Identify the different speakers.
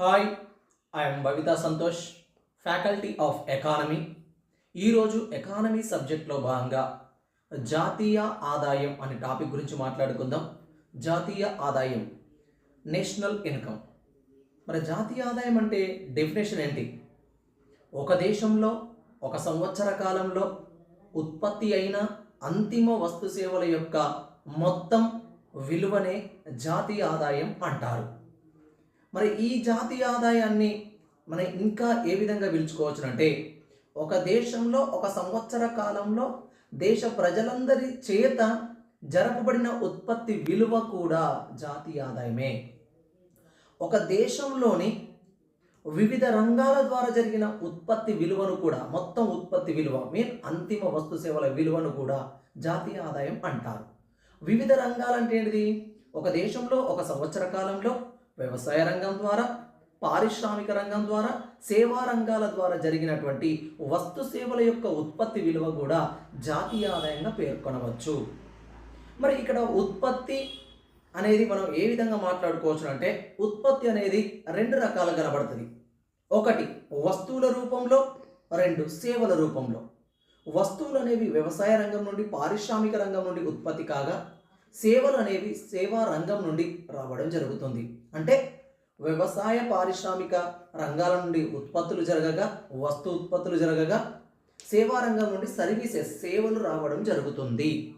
Speaker 1: Hi I'm Babita Santosh faculty of economy ఈరోజు economy సబ్జెక్ట్లో భాగంగా జాతీయ ఆదాయం అనే టాపిక్ గురించి మాట్లాడుకుందాం. జాతీయ ఆదాయం నేషనల్ ఇన్కమ్ మరి జాతీయ ఆదాయం అంటే డెఫినేషన్ ఏంటి? ఒక దేశంలో ఒక సంవత్సర కాలంలో ఉత్పత్తి అయిన అంతిమ వస్తు సేవల యొక్క మొత్తం విలువనే జాతీయ ఆదాయం అంటారు. మరి ఈ జాతీయ ఆదాయాన్ని మనం ఇంకా ఏ విధంగా పిలుచుకోవచ్చునంటే ఒక దేశంలో ఒక సంవత్సర కాలంలో దేశ ప్రజలందరి చేత జరపబడిన ఉత్పత్తి విలువ కూడా జాతీయ ఆదాయమే. ఒక దేశంలోని వివిధ రంగాల ద్వారా జరిగిన ఉత్పత్తి విలువను కూడా మొత్తం ఉత్పత్తి విలువ మీన్ అంతిమ వస్తు సేవల విలువను కూడా జాతీయ ఆదాయం అంటారు. వివిధ రంగాలంటే ఏంటిది? ఒక దేశంలో ఒక సంవత్సర కాలంలో వ్యవసాయ రంగం ద్వారా పారిశ్రామిక రంగం ద్వారా సేవా రంగాల ద్వారా జరిగినటువంటి వస్తు సేవల యొక్క ఉత్పత్తి విలువ కూడా జాతీయ ఆదాయంగా పేర్కొనవచ్చు. మరి ఇక్కడ ఉత్పత్తి అనేది మనం ఏ విధంగా మాట్లాడుకోవచ్చు అంటే ఉత్పత్తి అనేది రెండు రకాలు కనబడుతుంది. ఒకటి వస్తువుల రూపంలో రెండు సేవల రూపంలో. వస్తువులు అనేవి వ్యవసాయ రంగం నుండి పారిశ్రామిక రంగం నుండి ఉత్పత్తి కాగా సేవలు అనేవి సేవా రంగం నుండి రావడం జరుగుతుంది. అంటే వ్యవసాయ పారిశ్రామిక రంగాల నుండి ఉత్పత్తులు జరగగా వస్తు ఉత్పత్తులు జరగగా సేవా రంగం నుండి సర్వీసెస్ సేవలు రావడం జరుగుతుంది.